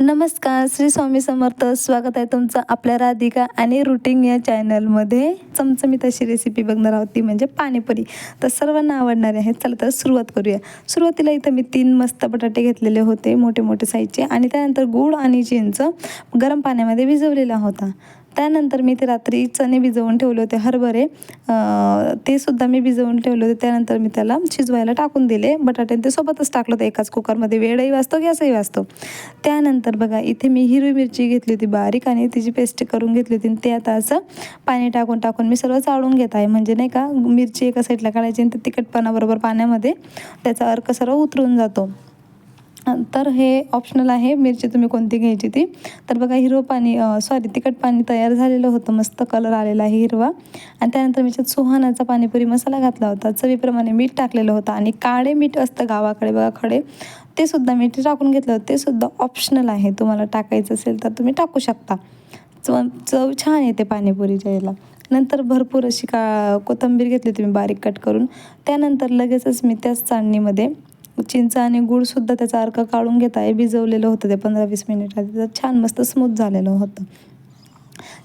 नमस्कार श्री स्वामी समर्थ. स्वागत आहे तुमचं आपल्या राधिका आणि रुटीन या चॅनलमध्ये. चमचमीत अशी रेसिपी बघणार आहोत ती म्हणजे पाणीपुरी. तर सर्वांना आवडणारे आहे. चला तर सुरुवात करूया. सुरुवातीला इथं मी तीन मस्त बटाटे घेतलेले होते मोठे मोठे साईजचे आणि त्यानंतर गूळ आणि चिंच गरम पाण्यामध्ये भिजवलेला होता. त्यानंतर मी ते रात्री चणे भिजवून ठेवले होते हरभरे. ते सुद्धा मी भिजवून ठेवले होते. त्यानंतर मी त्याला शिजवायला टाकून दिले. बटाट्याने ते सोबतच टाकलं होतं. एकाच कुकरमध्ये वेळही वाचतो गॅसही वाचतो. त्यानंतर बघा इथे मी हिरवी मिरची घेतली होती बारीक आणि तिची पेस्ट करून घेतली होती. आणि ते आता असं पाणी टाकून टाकून मी सर्व चाळून घेत आहे. म्हणजे नाही का मिरची एका साईडला काढायची आणि ते तिखटपणाबरोबर पाण्यामध्ये त्याचा अर्क सर्व उतरून जातो. तर हे ऑप्शनल आहे. मिरची तुम्ही कोणती घ्यायची ती? तर बघा हिरवं पाणी सॉरी तिखट पाणी तयार झालेलं होतं. मस्त कलर आलेला आहे हिरवा. आणि त्यानंतर मी त्याच्यात सुहानाचा पाणीपुरी मसाला घातला होता. चवीप्रमाणे मीठ टाकलेलं होतं. आणि काळे मीठ असतं गावाकडे बघा खडे. ते सुद्धा मीठ टाकून घेतलं होतं. ते सुद्धा ऑप्शनल आहे. तुम्हाला टाकायचं असेल तर तुम्ही टाकू शकता. चव चव छान येते पाणीपुरीच्या याला. नंतर भरपूर अशी का कोथिंबीर घेतली होती मी बारीक कट करून. त्यानंतर लगेचच मी त्याच चाळणीमध्ये चिंच आणि गूळसुद्धा त्याचा अर्क काढून घेता. हे भिजवलेलं होतं ते पंधरा वीस मिनिट आधी. तर छान मस्त स्मूथ झालेलं होतं.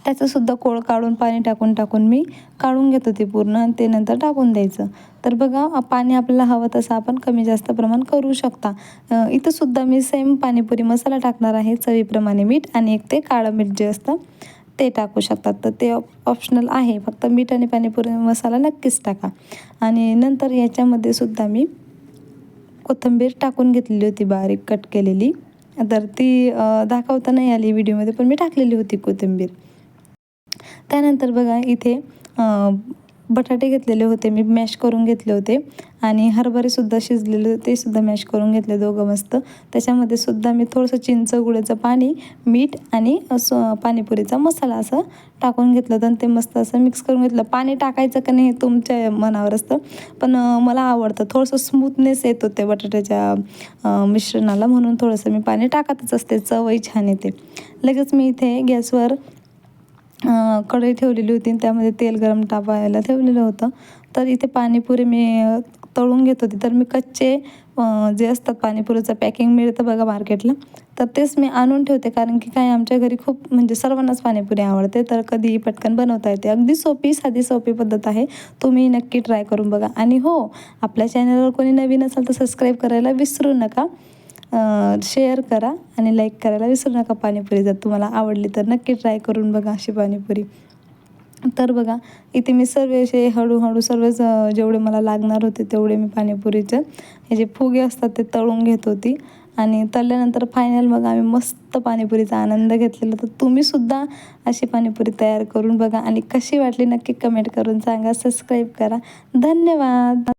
त्याचंसुद्धा कोळ काढून पाणी टाकून टाकून मी काढून घेत ते पूर्ण आणि ते नंतर टाकून द्यायचं. तर बघा पाणी आपल्याला हवं तसं आपण कमी जास्त प्रमाण करू शकता. इथंसुद्धा मी सेम पाणीपुरी मसाला टाकणार आहे. चवीप्रमाणे मीठ आणि एक ते काळं मीठ जे असतं ते टाकू शकतात. तर ते ऑप्शनल आहे. फक्त मीठ आणि पाणीपुरी मसाला नक्कीच टाका. आणि नंतर याच्यामध्ये सुद्धा मी कोथिंबीर टाकून घेतलेली होती बारीक कट केलेली. तर ती दाखवता नाही आली व्हिडिओमध्ये पण मी टाकलेली होती कोथिंबीर. त्यानंतर बघा इथे बटाटे घेतलेले होते मी मॅश करून घेतले होते आणि हरभरेसुद्धा शिजलेले होते ते सुद्धा मॅश करून घेतले दोघं मस्त. त्याच्यामध्ये सुद्धा मी थोडंसं चिंच गुळाचं पाणी मीठ आणि असं पाणीपुरीचा मसाला असं टाकून घेतलं होतं आणि ते मस्त असं मिक्स करून घेतलं. पाणी टाकायचं का नाही तुमच्या मनावर असतं पण मला आवडतं. थोडंसं स्मूथनेस येतो ते बटाट्याच्या मिश्रणाला म्हणून थोडंसं मी पाणी टाकतच असते. चवही छान येते. लगेच मी इथे गॅसवर कढई ठेवलेली होती आणि त्यामध्ये तेल गरम तापायला ठेवलेलं होतं. तर इथे पाणीपुरी मी तळून घेत होती. तर मी कच्चे जे असतात पाणीपुरीचं पॅकिंग मिळतं बघा मार्केटला तर तेच मी आणून ठेवते. कारण की काय आमच्या घरी खूप म्हणजे सर्वांनाच पाणीपुरी आवडते. तर कधीही पटकन बनवता येते. अगदी सोपी साधी सोपी पद्धत आहे. तुम्ही नक्की ट्राय करून बघा. आणि हो आपल्या चॅनलवर कोणी नवीन असाल तर सबस्क्राईब करायला विसरू नका. शेअर करा आणि लाईक करायला विसरू नका पाणीपुरी. जर तुम्हाला आवडली तर नक्की ट्राय करून बघा अशी पाणीपुरी. तर बघा इथे मी सर्व असे हळूहळू सर्वच जेवढे मला लागणार होते तेवढे मी पाणीपुरीचे हे जे फुगे असतात ते तळून घेत होती. आणि तळल्यानंतर फायनल मग आम्ही मस्त पाणीपुरीचा आनंद घेतलेला. तर तुम्हीसुद्धा अशी पाणीपुरी तयार करून बघा आणि कशी वाटली नक्की कमेंट करून सांगा. सबस्क्राईब करा. धन्यवाद.